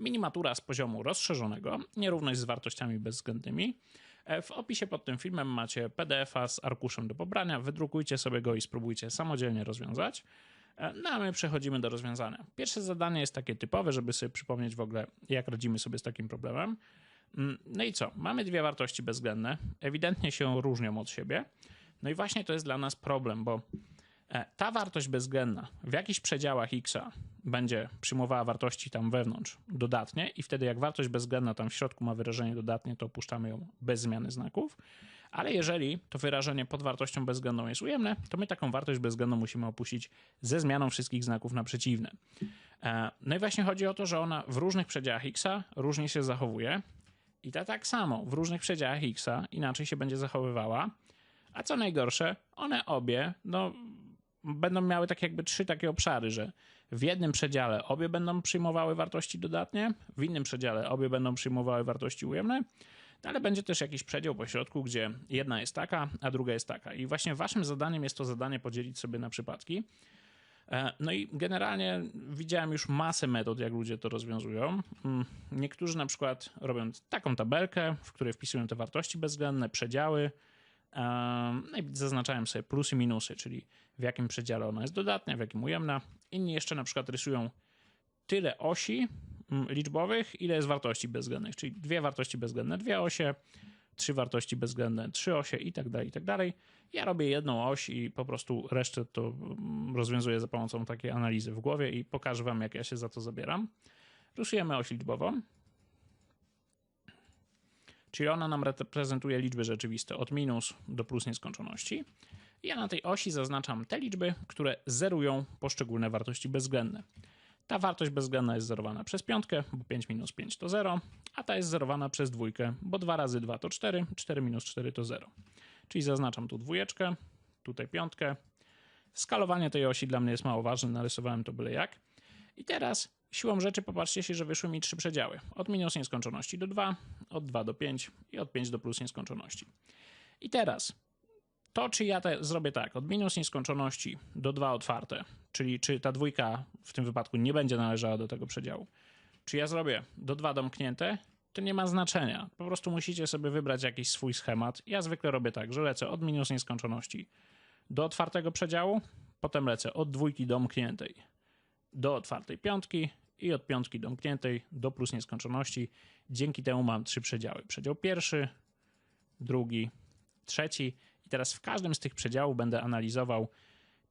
minimatura z poziomu rozszerzonego, nierówność z wartościami bezwzględnymi. E, W opisie pod tym filmem macie PDF-a z arkuszem do pobrania. Wydrukujcie sobie go i spróbujcie samodzielnie rozwiązać. E, No a my przechodzimy do rozwiązania. Pierwsze zadanie jest takie typowe, żeby sobie przypomnieć w ogóle, jak radzimy sobie z takim problemem. Mm, No i co? Mamy dwie wartości bezwzględne, ewidentnie się różnią od siebie. No i właśnie to jest dla nas problem, bo e, ta wartość bezwzględna w jakichś przedziałach x będzie przyjmowała wartości tam wewnątrz dodatnie i wtedy jak wartość bezwzględna tam w środku ma wyrażenie dodatnie, to opuszczamy ją bez zmiany znaków. Ale jeżeli to wyrażenie pod wartością bezwzględną jest ujemne, to my taką wartość bezwzględną musimy opuścić ze zmianą wszystkich znaków na przeciwne. E, No i właśnie chodzi o to, że ona w różnych przedziałach x różnie się zachowuje i ta tak samo w różnych przedziałach x inaczej się będzie zachowywała. A co najgorsze, one obie no, będą miały tak jakby trzy takie obszary, że w jednym przedziale obie będą przyjmowały wartości dodatnie, w innym przedziale obie będą przyjmowały wartości ujemne, no ale będzie też jakiś przedział pośrodku, gdzie jedna jest taka, a druga jest taka. I właśnie waszym zadaniem jest to zadanie podzielić sobie na przypadki. E, No i generalnie widziałem już masę metod, jak ludzie to rozwiązują. Mm, Niektórzy na przykład robią taką tabelkę, w której wpisują te wartości bezwzględne, przedziały, no i zaznaczają sobie plusy, minusy, czyli w jakim przedziale ona jest dodatnia, w jakim ujemna. Inni jeszcze na przykład rysują tyle osi mm, liczbowych, ile jest wartości bezwzględnych, czyli dwie wartości bezwzględne, dwie osie, trzy wartości bezwzględne, trzy osie i tak dalej, i tak dalej. Ja robię jedną oś i po prostu resztę to mm, rozwiązuję za pomocą takiej analizy w głowie i pokażę wam, jak ja się za to zabieram. Rysujemy oś liczbową. Czyli ona nam reprezentuje liczby rzeczywiste od minus do plus nieskończoności. Ja na tej osi zaznaczam te liczby, które zerują poszczególne wartości bezwzględne. Ta wartość bezwzględna jest zerowana przez piątkę, bo 5 minus 5 to 0, a ta jest zerowana przez dwójkę, bo 2 razy 2 to 4, 4 minus 4 to 0. Czyli zaznaczam tu dwójeczkę, tutaj piątkę. Skalowanie tej osi dla mnie jest mało ważne, narysowałem to byle jak. I teraz siłą rzeczy popatrzcie się, że wyszły mi trzy przedziały. Od minus nieskończoności do 2, od 2 do 5 i od 5 do plus nieskończoności. I teraz to, czy ja te, zrobię tak, od minus nieskończoności do 2 otwarte, czyli czy ta dwójka w tym wypadku nie będzie należała do tego przedziału, czy ja zrobię do 2 domknięte, to nie ma znaczenia. Po prostu musicie sobie wybrać jakiś swój schemat. Ja zwykle robię tak, że lecę od minus nieskończoności do otwartego przedziału, potem lecę od dwójki domkniętej do otwartej piątki i od piątki domkniętej do plus nieskończoności. Dzięki temu mam trzy przedziały. Przedział pierwszy, drugi, trzeci i teraz w każdym z tych przedziałów będę analizował,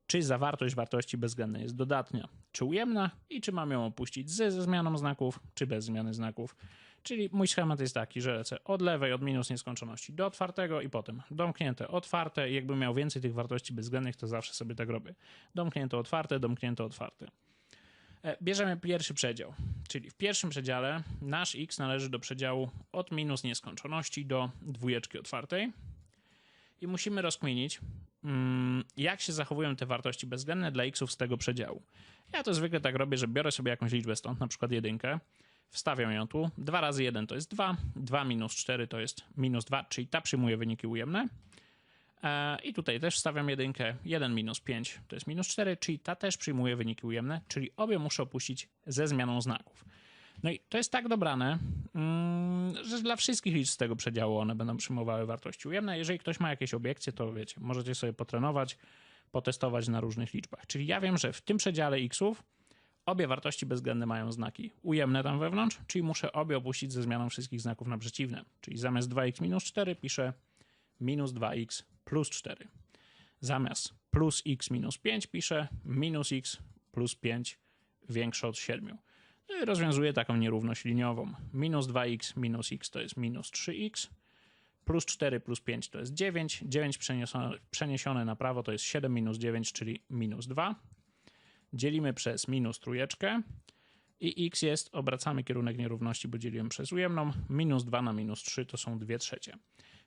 czy zawartość wartości bezwzględnej jest dodatnia, czy ujemna i czy mam ją opuścić ze zmianą znaków, czy bez zmiany znaków. Czyli mój schemat jest taki, że lecę od lewej, od minus nieskończoności do otwartego i potem domknięte, otwarte i jakbym miał więcej tych wartości bezwzględnych, to zawsze sobie tak robię. Domknięte, otwarte, domknięte, otwarte. E, Bierzemy pierwszy przedział, czyli w pierwszym przedziale nasz x należy do przedziału od minus nieskończoności do dwójeczki otwartej i musimy rozkminić, mm, jak się zachowują te wartości bezwzględne dla xów z tego przedziału. Ja to zwykle tak robię, że biorę sobie jakąś liczbę stąd, na przykład jedynkę, wstawiam ją tu, 2 razy 1 to jest 2, 2 minus 4 to jest minus 2, czyli ta przyjmuje wyniki ujemne. E, I tutaj też wstawiam jedynkę, 1 minus 5 to jest minus 4, czyli ta też przyjmuje wyniki ujemne, czyli obie muszę opuścić ze zmianą znaków. No i to jest tak dobrane, mm, że dla wszystkich liczb z tego przedziału one będą przyjmowały wartości ujemne. Jeżeli ktoś ma jakieś obiekcje, to wiecie, możecie sobie potrenować, potestować na różnych liczbach. Czyli ja wiem, że w tym przedziale xów obie wartości bezwzględne mają znaki ujemne tam wewnątrz, czyli muszę obie opuścić ze zmianą wszystkich znaków na przeciwne. Czyli zamiast 2x minus 4 piszę minus 2x plus 4. Zamiast plus x minus 5 piszę minus x plus 5 większe od 7. No i rozwiązuję taką nierówność liniową. Minus 2x minus x to jest minus 3x, plus 4 plus 5 to jest 9, 9 przeniesione, przeniesione na prawo to jest 7 minus 9, czyli minus 2. Dzielimy przez minus trójeczkę i x jest, obracamy kierunek nierówności, bo dzieliłem przez ujemną, minus 2 na minus 3 to są 2 trzecie.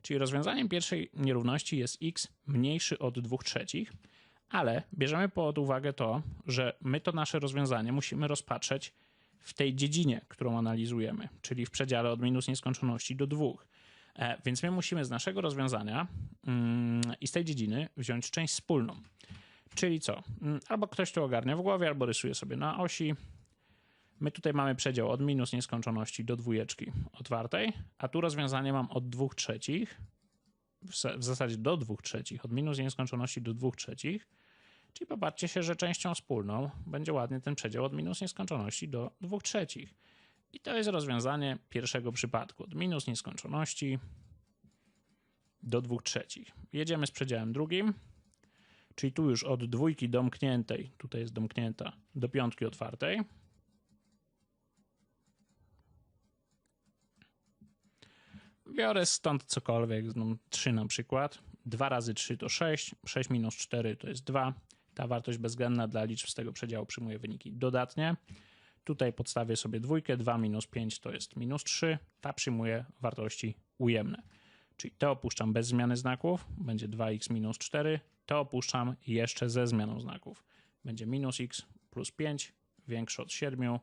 Czyli rozwiązaniem pierwszej nierówności jest x mniejszy od 2 trzecich, ale bierzemy pod uwagę to, że my to nasze rozwiązanie musimy rozpatrzeć w tej dziedzinie, którą analizujemy, czyli w przedziale od minus nieskończoności do 2. E, Więc my musimy z naszego rozwiązania mm, i z tej dziedziny wziąć część wspólną. Czyli co? Mm, Albo ktoś to ogarnia w głowie, albo rysuje sobie na osi. My tutaj mamy przedział od minus nieskończoności do dwójeczki otwartej, a tu rozwiązanie mam od dwóch trzecich, w zasadzie do dwóch trzecich, od minus nieskończoności do dwóch trzecich, czyli popatrzcie się, że częścią wspólną będzie ładnie ten przedział od minus nieskończoności do dwóch trzecich. I to jest rozwiązanie pierwszego przypadku, od minus nieskończoności do dwóch trzecich. Jedziemy z przedziałem drugim, czyli tu już od dwójki domkniętej, tutaj jest domknięta, do piątki otwartej. Biorę stąd cokolwiek, no 3 na przykład. 2 razy 3 to 6, 6 minus 4 to jest 2. Ta wartość bezwzględna dla liczb z tego przedziału przyjmuje wyniki dodatnie. Tutaj podstawię sobie dwójkę, 2 minus 5 to jest minus 3. Ta przyjmuje wartości ujemne. Czyli to opuszczam bez zmiany znaków, będzie 2x minus 4. To opuszczam jeszcze ze zmianą znaków. Będzie minus x plus 5, większe od 7.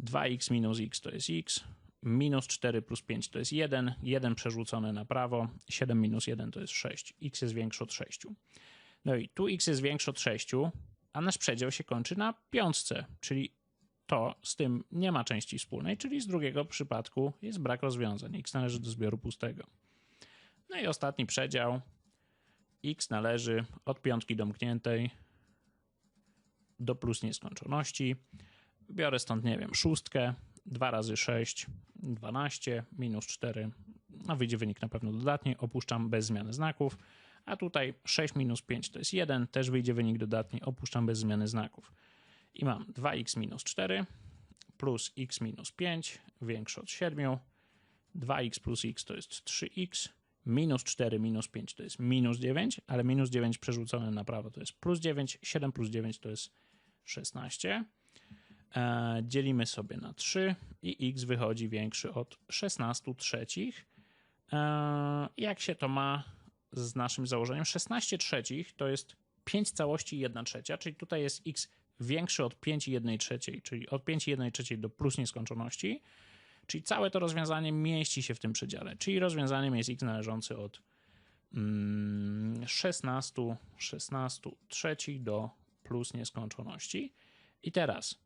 2x minus x to jest x, minus 4 plus 5 to jest 1, 1 przerzucone na prawo, 7 minus 1 to jest 6, x jest większy od 6. No i tu x jest większy od 6, a nasz przedział się kończy na piątce, czyli to z tym nie ma części wspólnej, czyli z drugiego przypadku jest brak rozwiązań. x należy do zbioru pustego. No i ostatni przedział. x należy od piątki domkniętej do plus nieskończoności. Biorę stąd, nie wiem, szóstkę, 2 razy 6, 12, minus 4, no wyjdzie wynik na pewno dodatni, opuszczam bez zmiany znaków, a tutaj 6 minus 5 to jest 1, też wyjdzie wynik dodatni, opuszczam bez zmiany znaków. I mam 2x minus 4 plus x minus 5 większe od 7, 2x plus x to jest 3x, minus 4 minus 5 to jest minus 9, ale minus 9 przerzucone na prawo to jest plus 9, 7 plus 9 to jest 16. E, dzielimy sobie na 3 i x wychodzi większy od 16 trzecich. E, jak się to ma z naszym założeniem? 16 trzecich to jest 5 całości i 1 trzecia, czyli tutaj jest x większy od 5 i 1 trzeciej, czyli od 5 i 1 trzeciej do plus nieskończoności. Czyli całe to rozwiązanie mieści się w tym przedziale, czyli rozwiązaniem jest x należący od 16, 16 trzecich do plus nieskończoności. I teraz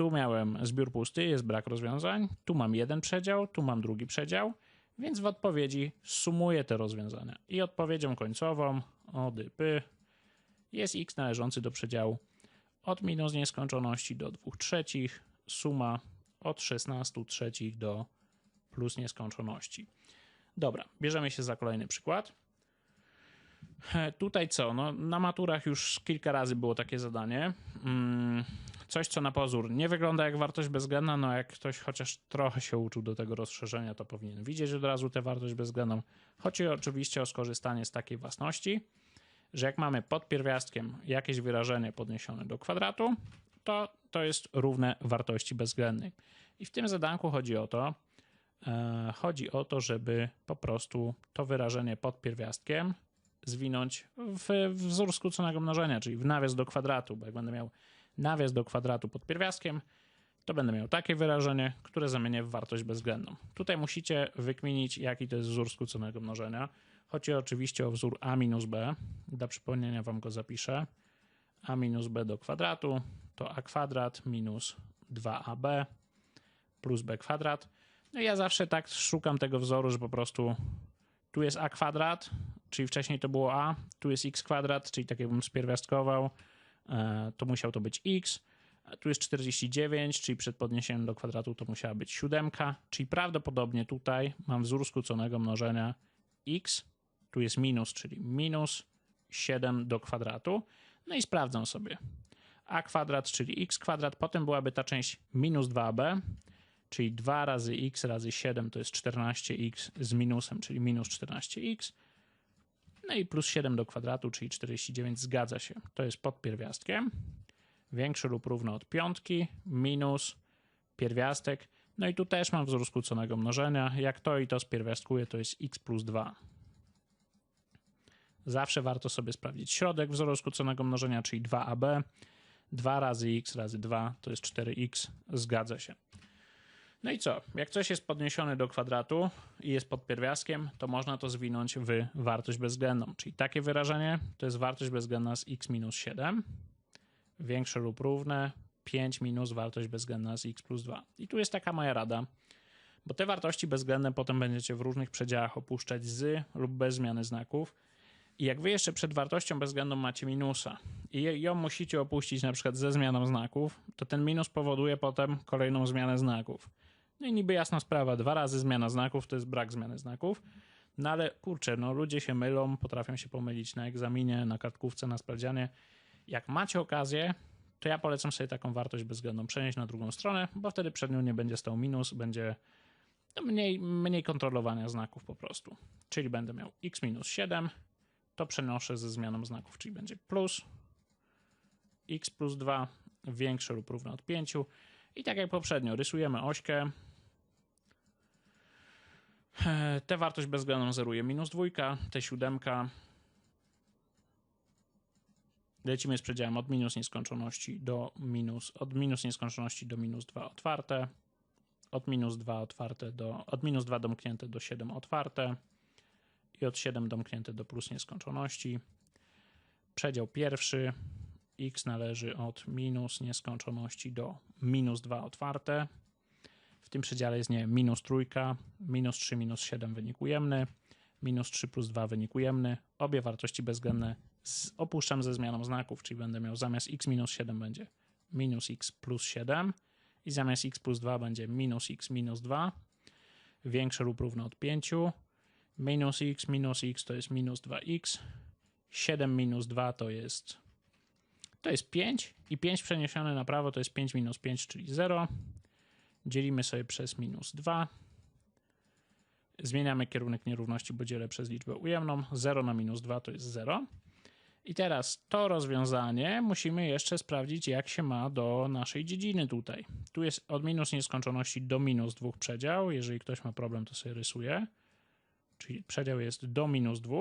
tu miałem zbiór pusty, jest brak rozwiązań, tu mam jeden przedział, tu mam drugi przedział, więc w odpowiedzi sumuję te rozwiązania. I odpowiedzią końcową ODP jest x należący do przedziału od minus nieskończoności do 2 trzecich, suma od 16 trzecich do plus nieskończoności. Dobra, bierzemy się za kolejny przykład. Tutaj co? No, na maturach już kilka razy było takie zadanie. Coś, co na pozór nie wygląda jak wartość bezwzględna, no jak ktoś chociaż trochę się uczył do tego rozszerzenia, to powinien widzieć od razu tę wartość bezwzględną. Chodzi oczywiście o skorzystanie z takiej własności, że jak mamy pod pierwiastkiem jakieś wyrażenie podniesione do kwadratu, to to jest równe wartości bezwzględnej. I w tym zadanku chodzi o to, e, chodzi o to, żeby po prostu to wyrażenie pod pierwiastkiem zwinąć w wzór skróconego mnożenia, czyli w nawias do kwadratu, bo jak będę miał nawias do kwadratu pod pierwiastkiem, to będę miał takie wyrażenie, które zamienię w wartość bezwzględną. Tutaj musicie wykminić, jaki to jest wzór skróconego mnożenia. Chodzi oczywiście o wzór a minus b. Dla przypomnienia wam go zapiszę. a minus b do kwadratu to a kwadrat minus 2ab plus b kwadrat. No ja zawsze tak szukam tego wzoru, że po prostu tu jest a kwadrat, czyli wcześniej to było a, tu jest x kwadrat, czyli tak jakbym spierwiastkował, to musiał to być x, tu jest 49, czyli przed podniesieniem do kwadratu to musiała być siódemka, czyli prawdopodobnie tutaj mam wzór skróconego mnożenia x, tu jest minus, czyli minus 7 do kwadratu, no i sprawdzam sobie. A kwadrat, czyli x kwadrat, potem byłaby ta część minus 2b, czyli 2 razy x razy 7 to jest 14x z minusem, czyli minus 14x, no i plus 7 do kwadratu, czyli 49, zgadza się. To jest pod pierwiastkiem. Większy lub równy od piątki, minus pierwiastek. No i tu też mam wzór skróconego mnożenia. Jak to i to spierwiastkuję, to jest x plus 2. Zawsze warto sobie sprawdzić środek wzoru skróconego mnożenia, czyli 2ab. 2 razy x razy 2 to jest 4x. Zgadza się. No i co? Jak coś jest podniesione do kwadratu i jest pod pierwiastkiem, to można to zwinąć w wartość bezwzględną. Czyli takie wyrażenie to jest wartość bezwzględna z x minus 7, większe lub równe 5 minus wartość bezwzględna z x plus 2. I tu jest taka moja rada, bo te wartości bezwzględne potem będziecie w różnych przedziałach opuszczać z lub bez zmiany znaków. I jak wy jeszcze przed wartością bezwzględną macie minusa i ją musicie opuścić na przykład ze zmianą znaków, to ten minus powoduje potem kolejną zmianę znaków. No i niby jasna sprawa, dwa razy zmiana znaków to jest brak zmiany znaków. No ale kurczę, no ludzie się mylą, potrafią się pomylić na egzaminie, na kartkówce, na sprawdzianie. Jak macie okazję, to ja polecam sobie taką wartość bezwzględną przenieść na drugą stronę, bo wtedy przed nią nie będzie stał minus, będzie mniej, mniej kontrolowania znaków po prostu. Czyli będę miał x minus 7, to przenoszę ze zmianą znaków, czyli będzie plus x plus 2 większe lub równe od 5. I tak jak poprzednio, rysujemy ośkę. E, Tę wartość bezwzględną zeruje minus dwójka, tę siódemka. Lecimy z przedziałem od minus nieskończoności do minus, od minus nieskończoności do minus 2 otwarte, od minus 2 otwarte do, od minus 2 domknięte do 7 otwarte i od 7 domknięte do plus nieskończoności. Przedział pierwszy x należy od minus nieskończoności do minus 2 otwarte. W tym przedziale jest nie minus trójka, minus 3, minus 7 wynik ujemny, minus 3 plus 2 wynik ujemny. Obie wartości bezwzględne z, opuszczam ze zmianą znaków, czyli będę miał zamiast x minus 7 będzie minus x plus 7 i zamiast x plus 2 będzie minus x minus 2 większe lub równe od 5 minus x minus x to jest minus 2x 7 minus 2 to jest to jest 5 i 5 przeniesione na prawo to jest 5 minus 5, czyli 0. Dzielimy sobie przez minus 2. Zmieniamy kierunek nierówności, bo dzielę przez liczbę ujemną. 0 na minus 2 to jest 0. I teraz to rozwiązanie musimy jeszcze sprawdzić, jak się ma do naszej dziedziny tutaj. Tu jest od minus nieskończoności do minus 2 przedział. Jeżeli ktoś ma problem, to sobie rysuje. Czyli przedział jest do minus 2.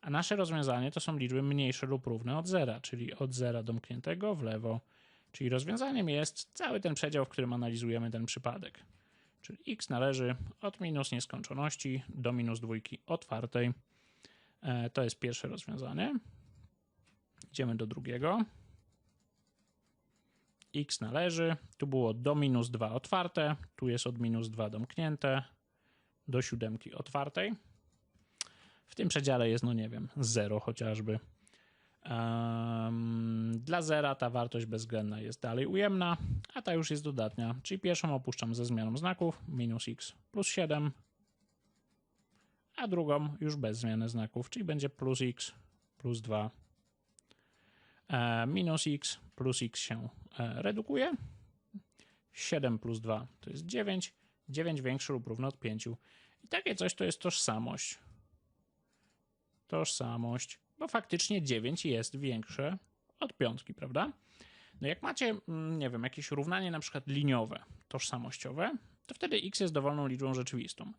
A nasze rozwiązanie to są liczby mniejsze lub równe od zera, czyli od zera domkniętego w lewo. Czyli rozwiązaniem jest cały ten przedział, w którym analizujemy ten przypadek. Czyli x należy od minus nieskończoności do minus dwójki otwartej. E, To jest pierwsze rozwiązanie. Idziemy do drugiego. x należy, tu było do minus 2 otwarte, tu jest od minus 2 domknięte, do siódemki otwartej. W tym przedziale jest, no nie wiem, 0 chociażby. Em, dla zera ta wartość bezwzględna jest dalej ujemna, a ta już jest dodatnia, czyli pierwszą opuszczam ze zmianą znaków, minus x plus 7, a drugą już bez zmiany znaków, czyli będzie plus x plus 2. E, minus x plus x się e, redukuje. 7 plus 2 to jest 9. 9 większe lub równe od 5. I takie coś to jest tożsamość. Tożsamość, bo faktycznie 9 jest większe od piątki, prawda? No jak macie, mm, nie wiem, jakieś równanie na przykład liniowe, tożsamościowe, to wtedy x jest dowolną liczbą rzeczywistą.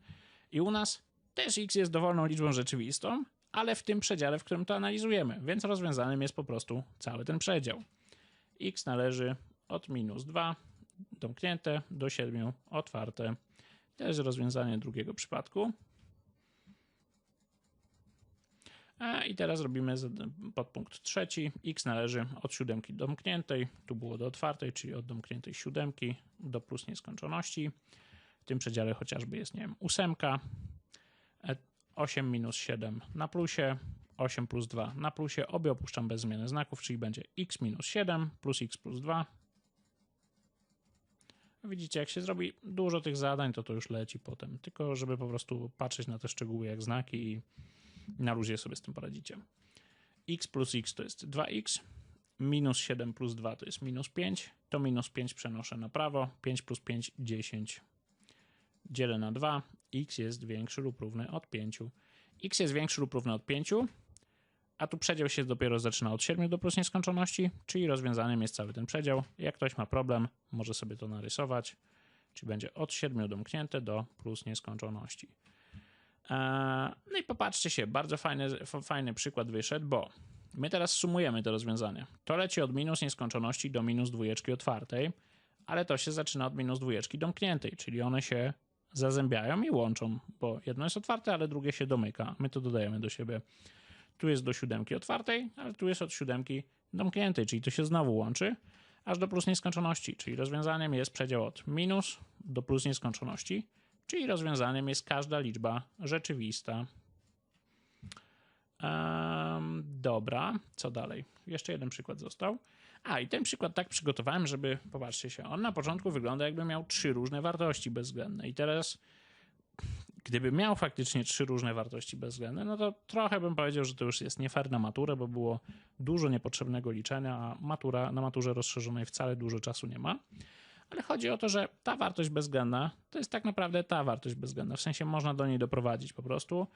I u nas też x jest dowolną liczbą rzeczywistą, ale w tym przedziale, w którym to analizujemy, więc rozwiązaniem jest po prostu cały ten przedział. x należy od minus 2 domknięte do 7 otwarte. To jest rozwiązanie drugiego przypadku. A I teraz robimy podpunkt trzeci. x należy od siódemki domkniętej, tu było do otwartej, czyli od domkniętej siódemki do plus nieskończoności. W tym przedziale chociażby jest, nie wiem, ósemka. E, 8 minus 7 na plusie, 8 plus 2 na plusie. Obie opuszczam bez zmiany znaków, czyli będzie x minus 7 plus x plus 2. Widzicie, jak się zrobi dużo tych zadań, to to już leci potem. Tylko żeby po prostu patrzeć na te szczegóły jak znaki i na luzie sobie z tym poradzicie. x plus x to jest 2x, minus 7 plus 2 to jest minus 5, to minus 5 przenoszę na prawo, 5 plus 5 10. Dzielę na 2, x jest większy lub równy od 5. x jest większy lub równy od 5, a tu przedział się dopiero zaczyna od 7 do plus nieskończoności, czyli rozwiązaniem jest cały ten przedział. Jak ktoś ma problem, może sobie to narysować, czyli będzie od 7 domknięte do plus nieskończoności. Eee, No i popatrzcie się, bardzo fajny, fajny przykład wyszedł, bo my teraz sumujemy te rozwiązania. To leci od minus nieskończoności do minus dwójeczki otwartej, ale to się zaczyna od minus dwójeczki domkniętej, czyli one się zazębiają i łączą, bo jedno jest otwarte, ale drugie się domyka. My to dodajemy do siebie. Tu jest do siódemki otwartej, ale tu jest od siódemki domkniętej, czyli to się znowu łączy. aż do plus nieskończoności, czyli rozwiązaniem jest przedział od minus do plus nieskończoności, czyli rozwiązaniem jest każda liczba rzeczywista. Um, dobra, co dalej? Jeszcze jeden przykład został. A, i ten przykład tak przygotowałem, żeby, popatrzcie się, on na początku wygląda jakby miał trzy różne wartości bezwzględne. I teraz, gdyby miał faktycznie trzy różne wartości bezwzględne, no to trochę bym powiedział, że to już jest nie fair na maturę, bo było dużo niepotrzebnego liczenia, a matura, na maturze rozszerzonej wcale dużo czasu nie ma. Ale chodzi o to, że ta wartość bezwzględna to jest tak naprawdę ta wartość bezwzględna. W sensie można do niej doprowadzić po prostu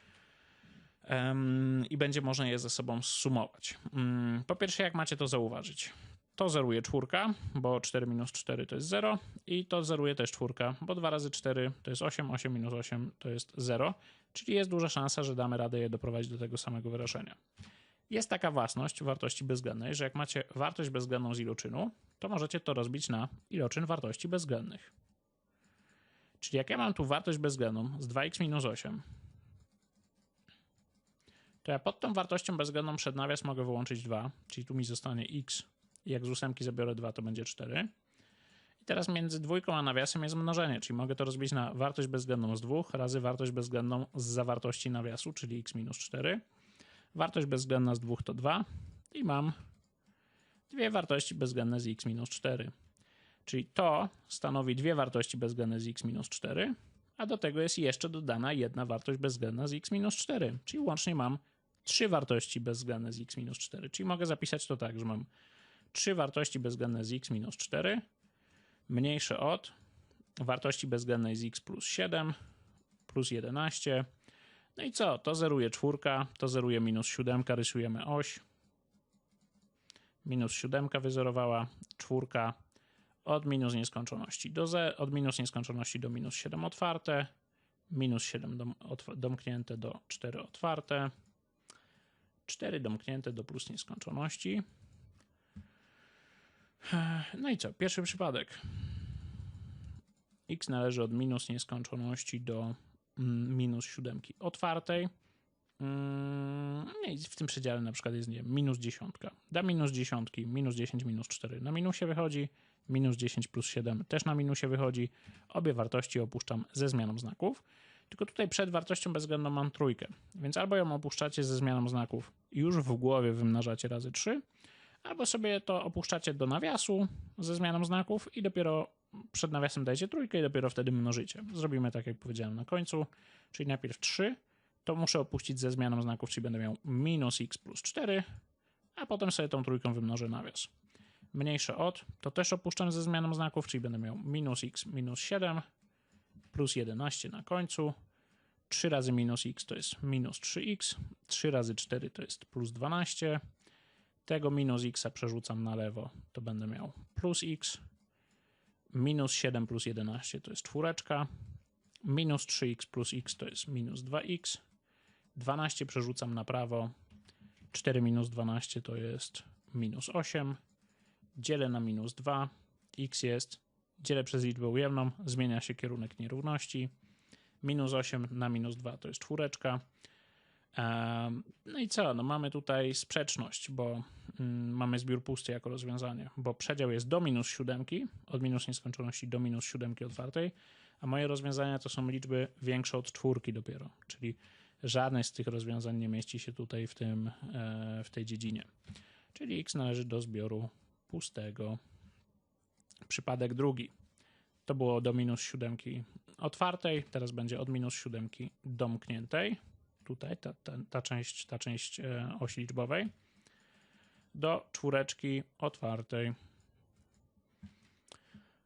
i będzie można je ze sobą sumować. Mm, po pierwsze, jak macie to zauważyć? To zeruje czwórka, bo 4 minus 4 to jest 0 i to zeruje też czwórka, bo 2 razy 4 to jest 8, 8 minus 8 to jest 0, czyli jest duża szansa, że damy radę je doprowadzić do tego samego wyrażenia. Jest taka własność wartości bezwzględnej, że jak macie wartość bezwzględną z iloczynu, to możecie to rozbić na iloczyn wartości bezwzględnych. Czyli jak ja mam tu wartość bezwzględną z 2x minus 8, to ja pod tą wartością bezwzględną przed nawias mogę wyłączyć 2, czyli tu mi zostanie x i jak z ósemki zabiorę 2, to będzie 4. I teraz między dwójką a nawiasem jest mnożenie, czyli mogę to rozbić na wartość bezwzględną z 2 razy wartość bezwzględną z zawartości nawiasu, czyli x minus 4. Wartość bezwzględna z 2 to 2 i mam dwie wartości bezwzględne z x minus 4. Czyli to stanowi dwie wartości bezwzględne z x minus 4, a do tego jest jeszcze dodana jedna wartość bezwzględna z x minus 4, czyli łącznie mam trzy wartości bezwzględne z x minus 4. Czyli mogę zapisać to tak, że mam trzy wartości bezwzględne z x minus 4 mniejsze od wartości bezwzględnej z x plus 7 plus 11. No i co? To zeruje czwórka, to zeruje minus 7, rysujemy oś. Minus 7 wyzerowała, czwórka od minus nieskończoności do z, od minus nieskończoności do minus 7 otwarte, minus 7 dom, domknięte do 4 otwarte, 4 domknięte do plus nieskończoności. No i co? Pierwszy przypadek. x należy od minus nieskończoności do minus siódemki otwartej. Mm, I w tym przedziale na przykład jest nie minus dziesiątka. Da minus dziesiątki, minus 10, minus 4 na minusie wychodzi, minus 10 plus 7 też na minusie wychodzi. Obie wartości opuszczam ze zmianą znaków. Tylko tutaj przed wartością bezwzględną mam trójkę, więc albo ją opuszczacie ze zmianą znaków już w głowie wymnażacie razy 3, albo sobie to opuszczacie do nawiasu ze zmianą znaków i dopiero przed nawiasem dajecie trójkę i dopiero wtedy mnożycie. Zrobimy tak, jak powiedziałem na końcu, czyli najpierw 3, to muszę opuścić ze zmianą znaków, czyli będę miał minus x plus 4, a potem sobie tą trójką wymnożę nawias. Mniejsze od, to też opuszczam ze zmianą znaków, czyli będę miał minus x minus 7 plus 11 na końcu. 3 razy minus x to jest minus 3x, 3 razy 4 to jest plus 12. Tego minus x przerzucam na lewo, to będę miał plus x. Minus 7 plus 11 to jest czwóreczka. Minus 3x plus x to jest minus 2x. 12 przerzucam na prawo. 4 minus 12 to jest minus 8. Dzielę na minus 2. x jest dzielę przez liczbę ujemną, zmienia się kierunek nierówności. Minus 8 na minus 2 to jest czwóreczka. No i co? No mamy tutaj sprzeczność, bo mamy zbiór pusty jako rozwiązanie, bo przedział jest do minus 7, od minus nieskończoności do minus 7 otwartej, a moje rozwiązania to są liczby większe od czwórki dopiero, czyli żadne z tych rozwiązań nie mieści się tutaj w, tym, e, w tej dziedzinie. Czyli x należy do zbioru pustego. Przypadek drugi. To było do minus siódemki otwartej, teraz będzie od minus siódemki domkniętej. Tutaj ta, ta, ta część, ta część e, osi liczbowej. Do czwóreczki otwartej.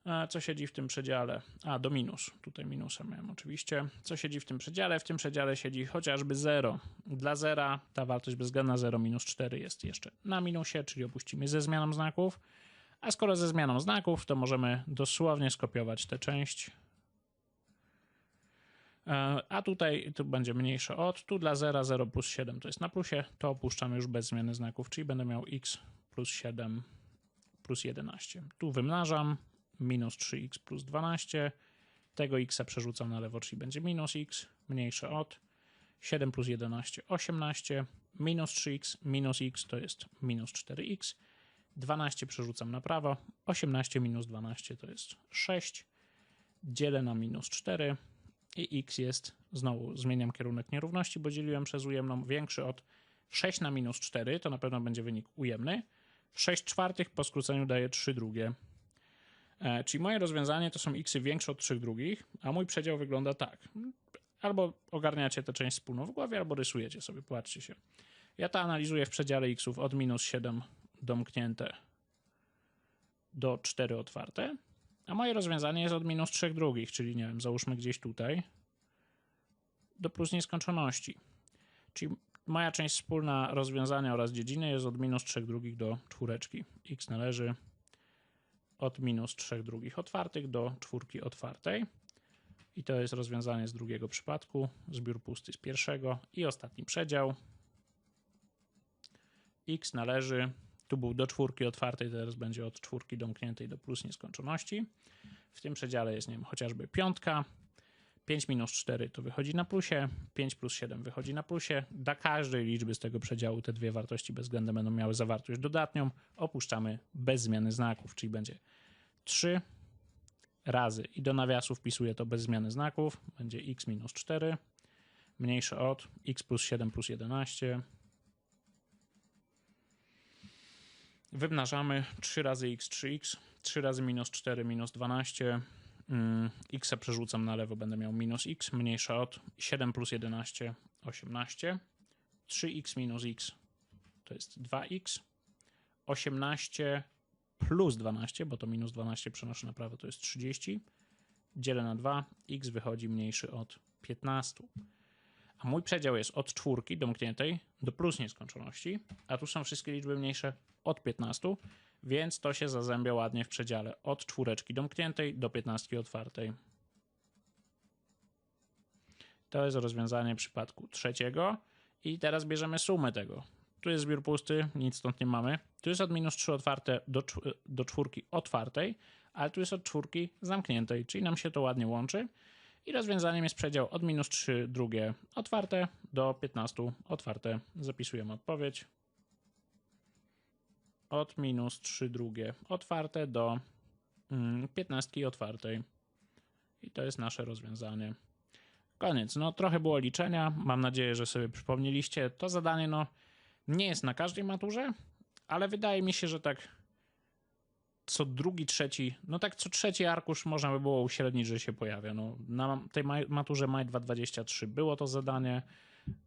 E, co siedzi w tym przedziale? A, do minus. Tutaj minusa miałem oczywiście. Co siedzi w tym przedziale? W tym przedziale siedzi chociażby 0. Dla zera ta wartość bezwzględna 0 minus 4 jest jeszcze na minusie, czyli opuścimy ze zmianą znaków. A skoro ze zmianą znaków, to możemy dosłownie skopiować tę część. E, a tutaj tu będzie mniejsze od, tu dla 0, 0 plus 7 to jest na plusie, to opuszczam już bez zmiany znaków, czyli będę miał x plus 7 plus 11. Tu wymnażam, minus 3x plus 12, tego x przerzucam na lewo, czyli będzie minus x, mniejsze od, 7 plus 11, 18, minus 3x, minus x to jest minus 4x, 12 przerzucam na prawo, 18 minus 12 to jest 6, dzielę na minus 4 i x jest, znowu zmieniam kierunek nierówności, bo dzieliłem przez ujemną większy od 6 na minus 4, to na pewno będzie wynik ujemny. 6 czwartych po skróceniu daje 3 drugie. E, czyli moje rozwiązanie to są x większe od 3 drugich, a mój przedział wygląda tak. Albo ogarniacie tę część wspólną w głowie, albo rysujecie sobie, patrzcie się. Ja to analizuję w przedziale xów od minus 7 domknięte do 4 otwarte, a moje rozwiązanie jest od minus 3 drugich, czyli nie wiem, załóżmy gdzieś tutaj, do plus nieskończoności. Czyli moja część wspólna rozwiązania oraz dziedziny jest od minus 3 drugich do czwóreczki. x należy od minus 3 drugich otwartych do czwórki otwartej. I to jest rozwiązanie z drugiego przypadku, zbiór pusty z pierwszego i ostatni przedział. x należy, tu był do czwórki otwartej, teraz będzie od czwórki domkniętej do plus nieskończoności. W tym przedziale jest, nie wiem, chociażby piątka, 5 minus 4 to wychodzi na plusie, 5 plus 7 wychodzi na plusie. Dla każdej liczby z tego przedziału te dwie wartości bezwzględne będą miały zawartość dodatnią. Opuszczamy bez zmiany znaków, czyli będzie 3 razy i do nawiasu wpisuję to bez zmiany znaków. Będzie x minus 4 mniejsze od x plus 7 plus 11. Wymnażamy 3 razy x 3x, 3 razy minus 4 minus 12 x przerzucam na lewo, będę miał minus x, mniejsza od 7 plus 11, 18. 3x minus x to jest 2x. 18 plus 12, bo to minus 12 przenoszę na prawo, to jest 30. Dzielę na 2, x wychodzi mniejszy od 15. A mój przedział jest od czwórki domkniętej do plus nieskończoności, a tu są wszystkie liczby mniejsze od 15, więc to się zazębia ładnie w przedziale od czwóreczki domkniętej do 15 otwartej. To jest rozwiązanie przypadku trzeciego. I teraz bierzemy sumę tego. Tu jest zbiór pusty, nic stąd nie mamy. Tu jest od minus 3 otwarte do, do czwórki otwartej, ale tu jest od czwórki zamkniętej, czyli nam się to ładnie łączy. I rozwiązaniem jest przedział od minus 3 drugie otwarte do 15 otwarte. Zapisujemy odpowiedź od minus 3 drugie otwarte do 15 mm, otwartej. I to jest nasze rozwiązanie. Koniec. No trochę było liczenia. Mam nadzieję, że sobie przypomnieliście. To zadanie no nie jest na każdej maturze, ale wydaje mi się, że tak co drugi, trzeci, no tak co trzeci arkusz można by było uśrednić, że się pojawia. No, na tej maturze Maj 223 było to zadanie.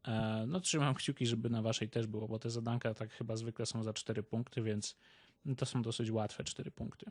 E, no trzymam kciuki, żeby na waszej też było, bo te zadanka tak chyba zwykle są za 4 punkty, więc to są dosyć łatwe 4 punkty.